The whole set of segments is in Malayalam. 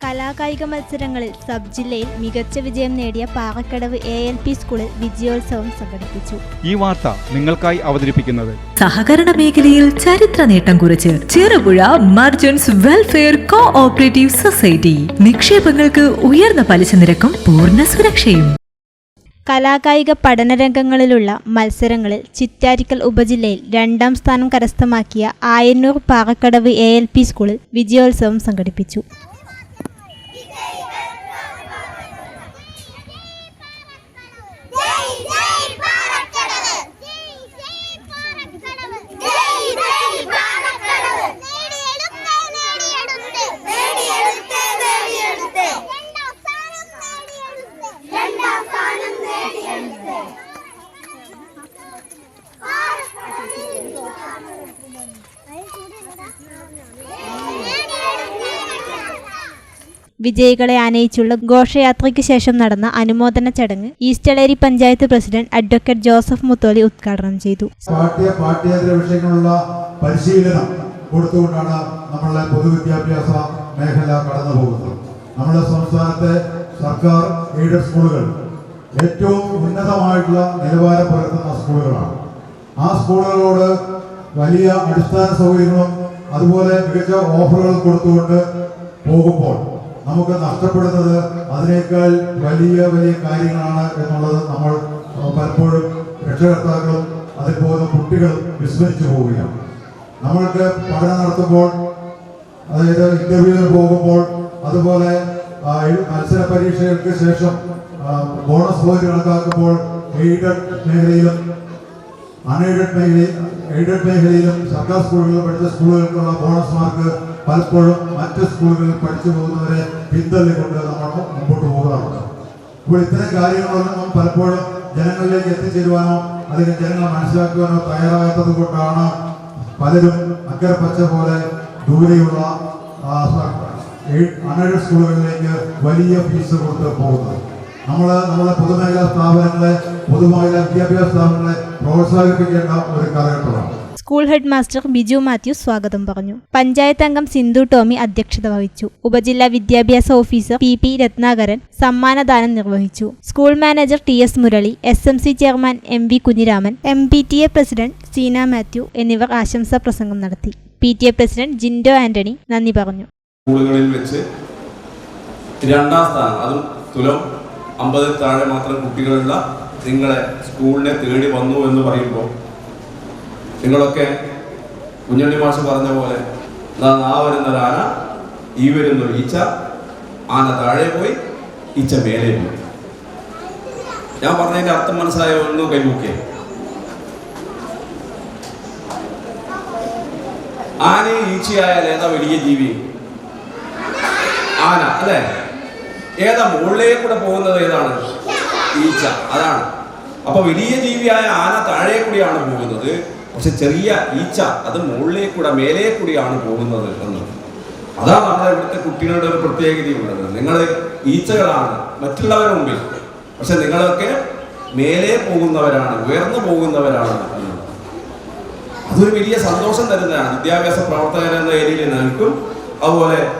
കലാകായിക മത്സരങ്ങളിൽ സബ് ജില്ലയിൽ മികച്ച വിജയം നേടിയ പാറക്കടവ് എ എൽ പി സ്കൂളിൽ വിജയോത്സവം സംഘടിപ്പിച്ചു. ഈ വാർത്ത നിങ്ങൾക്കായി അവതരിപ്പിക്കുന്നത് സഹകരണ മേഖലയിൽ ചരിത്ര നേട്ടം കുറിച്ച് Cherupuzha merchants welfare co operative society. നിക്ഷേപങ്ങൾക്ക് ഉയർന്ന പലിശ നിരക്കും പൂർണ സുരക്ഷയും. കലാകായിക പഠനരംഗങ്ങളിലുള്ള മത്സരങ്ങളിൽ ചിറ്റാരിക്കൽ ഉപജില്ലയിൽ രണ്ടാം സ്ഥാനം കരസ്ഥമാക്കിയ Ayannur Parakkadavu A L P സ്കൂളിൽ വിജയോത്സവം സംഘടിപ്പിച്ചു. വിജയികളെ ആനയിച്ചുള്ള ഘോഷയാത്രയ്ക്ക് ശേഷം നടന്ന അനുമോദന ചടങ്ങ് Eastaleri panchayat president advocate Joseph Mutholi ഉദ്ഘാടനം ചെയ്തു. പാഠ്യ പാഠ്യേതര വിഷയങ്ങളുള്ള പരിശീലനം കൊടുത്തുകൊണ്ടാണ് നമ്മളുടെ പൊതുവിദ്യാഭ്യാസ മേഖല കടന്നു പോകുന്നത്. നമ്മുടെ സംസ്ഥാനത്തെ സർക്കാർ എയ്ഡഡ് സ്കൂളുകൾ ഏറ്റവും ഉന്നതമായിട്ടുള്ള നിലവാരം പുലർത്തുന്ന സ്കൂളുകളാണ്. ആ സ്കൂളുകളോട് വലിയ അടിസ്ഥാന സൗകര്യങ്ങളും അതുപോലെ മികച്ച ഓഫറുകൾ കൊടുത്തുകൊണ്ട് പോകുമ്പോൾ നമുക്ക് നഷ്ടപ്പെടുന്നത് അതിനേക്കാൾ വലിയ വലിയ കാര്യങ്ങളാണ് എന്നുള്ളത് നമ്മൾ പലപ്പോഴും രക്ഷകർത്താക്കളും അതിൽ കുട്ടികൾ വിസ്മരിച്ചു പോവുകയാണ്. നമ്മൾക്ക് പഠനം നടത്തുമ്പോൾ അതായത് ഇന്റർവ്യൂവിന് പോകുമ്പോൾ അതുപോലെ മത്സര പരീക്ഷകൾക്ക് ശേഷം ബോണസ് പോയിന്റ് കണക്കാക്കുമ്പോൾ എയ്ഡഡ് മേഖലയിലും അൺഎയ്ഡഡ് മേഖലയിൽ എയ്ഡഡ് മേഖലയിലും സർക്കാർ സ്കൂളുകളിൽ പഠിച്ച സ്കൂളുകൾക്കുള്ള ബോണസ് മാർക്ക് പലപ്പോഴും മറ്റ് സ്കൂളുകളിൽ പഠിച്ചു പോകുന്നവരെ പിന്തള്ളിക്കൊണ്ട് നമ്മൾ മുമ്പോട്ട് പോകാറുണ്ട് അപ്പോൾ ഇത്തരം കാര്യങ്ങളൊന്നും പലപ്പോഴും ജനങ്ങളിലേക്ക് എത്തിച്ചേരുവാനോ അല്ലെങ്കിൽ ജനങ്ങൾ മനസ്സിലാക്കുവാനോ തയ്യാറാകാത്തത് കൊണ്ടാണ് പലരും അക്കരെ പച്ച പോലെ ദൂരെയുള്ള അൺഎയ്ഡഡ് സ്കൂളുകളിലേക്ക് വലിയ ഫീസ് കൊടുത്ത് പോകുന്നത്. നമ്മൾ നമ്മുടെ പൊതുമേഖലാ സ്ഥാപനങ്ങളെ പൊതുമേഖലാ വിദ്യാഭ്യാസ സ്ഥാപനങ്ങളെ പ്രോത്സാഹിപ്പിക്കേണ്ട ഒരു കാലഘട്ടമാണ്. School head master Biju Mathew സ്വാഗതം പറഞ്ഞു. പഞ്ചായത്ത് അംഗം സിന്ധു ടോമി അധ്യക്ഷത വഹിച്ചു. ഉപജില്ലാ വിദ്യാഭ്യാസ ഓഫീസർ പി പി രത്നാകരൻ സമ്മാനദാനം നിർവഹിച്ചു. School manager T S Murali S M C chairman M V Kunhiraman M P T A president Seena Mathew എന്നിവർ ആശംസാ പ്രസംഗം നടത്തി. P T A president Jindo Antony നന്ദി പറഞ്ഞു. സ്കൂളുകളിൽ വെച്ച് രണ്ടാം സ്ഥാനം അതും തുലം അമ്പതിൽ താഴെ മാത്രം കുട്ടികളുള്ള നിങ്ങളെ സ്കൂളിനെ തേടി വന്നു എന്ന് പറയുമ്പോൾ നിങ്ങളൊക്കെ കുഞ്ഞണ്ണി മാഷ് പറഞ്ഞ പോലെ ആ വരുന്നൊരു ആന ഈ വരുന്ന ഈച്ച ആന താഴെ പോയി ഈച്ച മേലെ പോയി. ഞാൻ പറഞ്ഞതിന്റെ അർത്ഥം മനസ്സിലായ? ഒന്നും കൈമുക്കിയ. ആനയും ഈച്ചയായാലേതാ വലിയ ജീവി? ആന അല്ലേ? ഏതാ മുകളിലേക്ക് കൂടെ പോകുന്നത് ഏതാണ്? ഈച്ച. അതാണ്. അപ്പൊ വലിയ ജീവിയായ ആന താഴെ കൂടിയാണ് പോകുന്നത്. പക്ഷെ ചെറിയ ഈച്ച അത് മുകളിലേക്ക് കൂടെ മേലെ കൂടിയാണ് പോകുന്നത് എന്ന് അതാണ് നമ്മുടെ ഇവിടുത്തെ കുട്ടികളുടെ ഒരു പ്രത്യേകതയുള്ളത് നിങ്ങൾ ഈച്ചകളാണ്. മറ്റുള്ളവരുടെ മുമ്പിൽ. പക്ഷെ നിങ്ങളൊക്കെ മേലെ പോകുന്നവരാണ് ഉയർന്നു പോകുന്നവരാണ് അതൊരു വലിയ സന്തോഷം തരുന്നതാണ്. വിദ്യാഭ്യാസ പ്രവർത്തകർ എന്ന ഏരിയയിൽ നിൽക്കും അതുപോലെ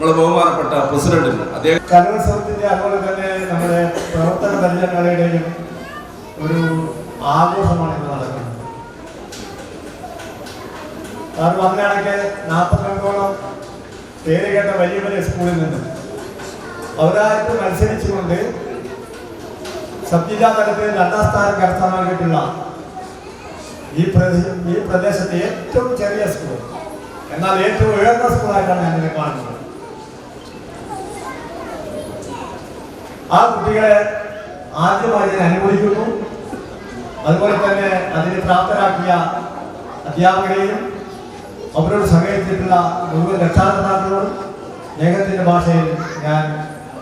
നമ്മളെ ബഹുമാനപ്പെട്ട പ്രസിഡന്റിന് അദ്ദേഹം കലോത്സവത്തിന്റെ അതുപോലെ തന്നെ നമ്മുടെ പ്രവർത്തന പരിചരണങ്ങളുടെയും ഒരു ആഘോഷമാണ് ഇന്ന് നടക്കുന്നത്. കാരണം അതിനാണെങ്കിൽ നാൽപ്പത്തിരണ്ടോളം പേര് കേട്ട വലിയ വലിയ സ്കൂളിൽ നിന്ന് അവരായിട്ട് മത്സരിച്ചുകൊണ്ട് സബ് ജില്ലാ തലത്തിൽ രണ്ടാം സ്ഥാനം കരസ്ഥമാക്കിയിട്ടുള്ള ഈ പ്രദേശം ഈ പ്രദേശത്തെ ഏറ്റവും ചെറിയ സ്കൂൾ. എന്നാൽ ഏറ്റവും ഉയർന്ന സ്കൂളായിട്ടാണ് ഞാൻ കാണുന്നത്. ആ കുട്ടികളെ ആദ്യമായി ഞാൻ അനുമോദിക്കുന്നു അതുപോലെ തന്നെ അതിന് പ്രാപ്തരാക്കിയ അധ്യാപകരെയും അവരോട് സഹകരിച്ചിട്ടുള്ള മുഴുവൻ രക്ഷാകർത്താക്കളോടും സ്നേഹത്തിന്റെ ഭാഷയിൽ ഞാൻ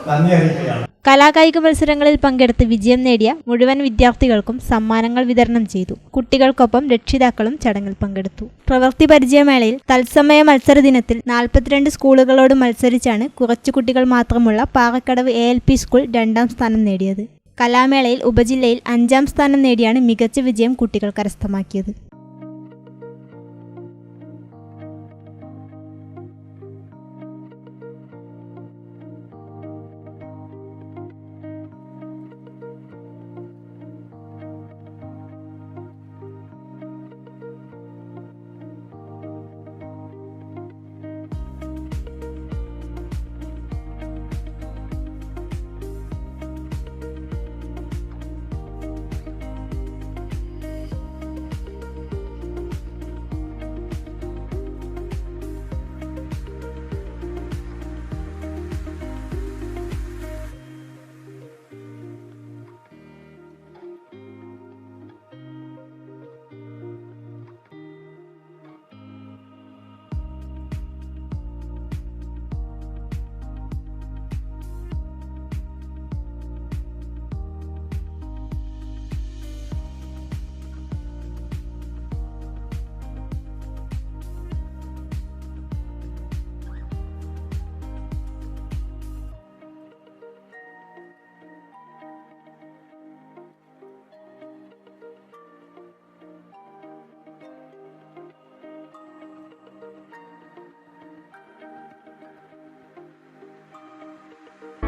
നന്ദി അറിയിക്കുകയാണ്. കലാകായിക മത്സരങ്ങളിൽ പങ്കെടുത്ത് വിജയം നേടിയ മുഴുവൻ വിദ്യാർത്ഥികൾക്കും സമ്മാനങ്ങൾ വിതരണം ചെയ്തു. കുട്ടികൾക്കൊപ്പം രക്ഷിതാക്കളും ചടങ്ങിൽ പങ്കെടുത്തു. പ്രവൃത്തി പരിചയമേളയിൽ തത്സമയ മത്സര ദിനത്തിൽ നാൽപ്പത്തിരണ്ട് സ്കൂളുകളോട് മത്സരിച്ചാണ് കുറച്ചു കുട്ടികൾ മാത്രമുള്ള Parakkadavu A L P school രണ്ടാം സ്ഥാനം നേടിയത്. കലാമേളയിൽ ഉപജില്ലയിൽ അഞ്ചാം സ്ഥാനം നേടിയാണ് മികച്ച വിജയം കുട്ടികൾ കരസ്ഥമാക്കിയത്.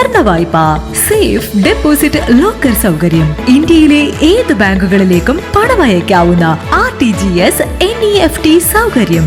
സ്വർണ വായ്പ സേഫ് ഡെപ്പോസിറ്റ് ലോക്കർ സൗകര്യം. ഇന്ത്യയിലെ ഏത് ബാങ്കുകളിലേക്കും പണമയക്കാവുന്ന R T G S N E F T സൗകര്യം.